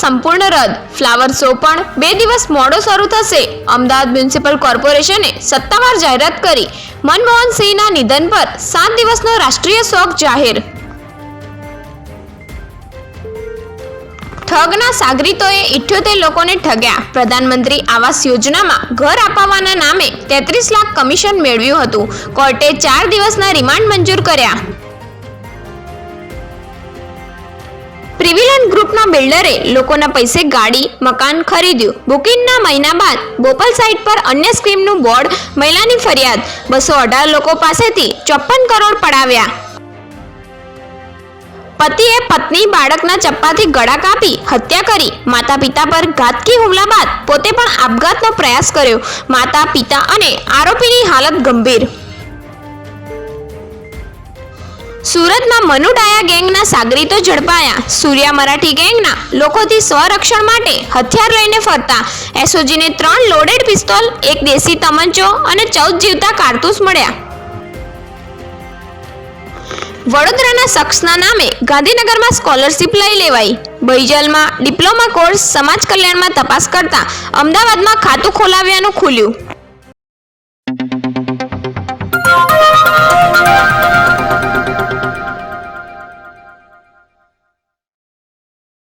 સંપૂર્ણ રદ. Flower show પણ બે દિવસ મોડો શરૂ થશે. અમદાવાદ મ્યુનિસિપલ કોર્પોરેશને સત્તાવાર જાહેરાત કરી. મનમોહન સિંહના નિધન પર સાત દિવસનો રાષ્ટ્રીય શોક જાહેર. ઠગના સાગરીતોએ ઇઠ્યોતેર લોકોને ઠગ્યા. પ્રધાનમંત્રી આવાસ યોજનામાં ઘર અપાવવાના નામે તેત્રીસ લાખ કમિશન મેળવ્યું હતું. કોર્ટે ચાર દિવસના રિમાન્ડ મંજૂર કર્યા. ગ્રુપના બિલ્ડરે લોકોના પૈસે ગાડી, મકાન ખરીદ્યું. બુકિંગના મહિના બાદ બોપલ સાઇટ પર અન્ય સ્કીમનું બોર્ડ મહિલાની ફરિયાદ. બસો અઢાર લોકો પાસેથી ચોપન કરોડ પડાવ્યા. પતિએ પત્ની બાળકના ચપ્પાથી ગળા કાપી હત્યા કરી. માતા પિતા પર ઘાતકી હુમલા બાદ પોતે પણ આપઘાતનો પ્રયાસ કર્યો. માતા પિતા અને આરોપીની હાલત ગંભીર. સુરતમાં મનુ ડાયા ગેંગના સાગરીતો ઝડપાયા. સૂર્યા મરાઠી ગેંગના લોકોથી સ્વરક્ષણ માટે હથિયાર લઈને ફરતા. એસઓજીને ત્રણ લોડેડ પિસ્તોલ એક દેશી તમંચો અને ચૌદ જીવતા કારતૂસ મળ્યા. વડોદરાના શખ્સના નામે ગાંધીનગરમાં સ્કોલરશિપ લઈ લેવાઈ. બૈજલમાં ડિપ્લોમા કોર્સ સમાજ કલ્યાણમાં તપાસ કરતા અમદાવાદમાં ખાતું ખોલાવ્યાનું ખુલ્યું.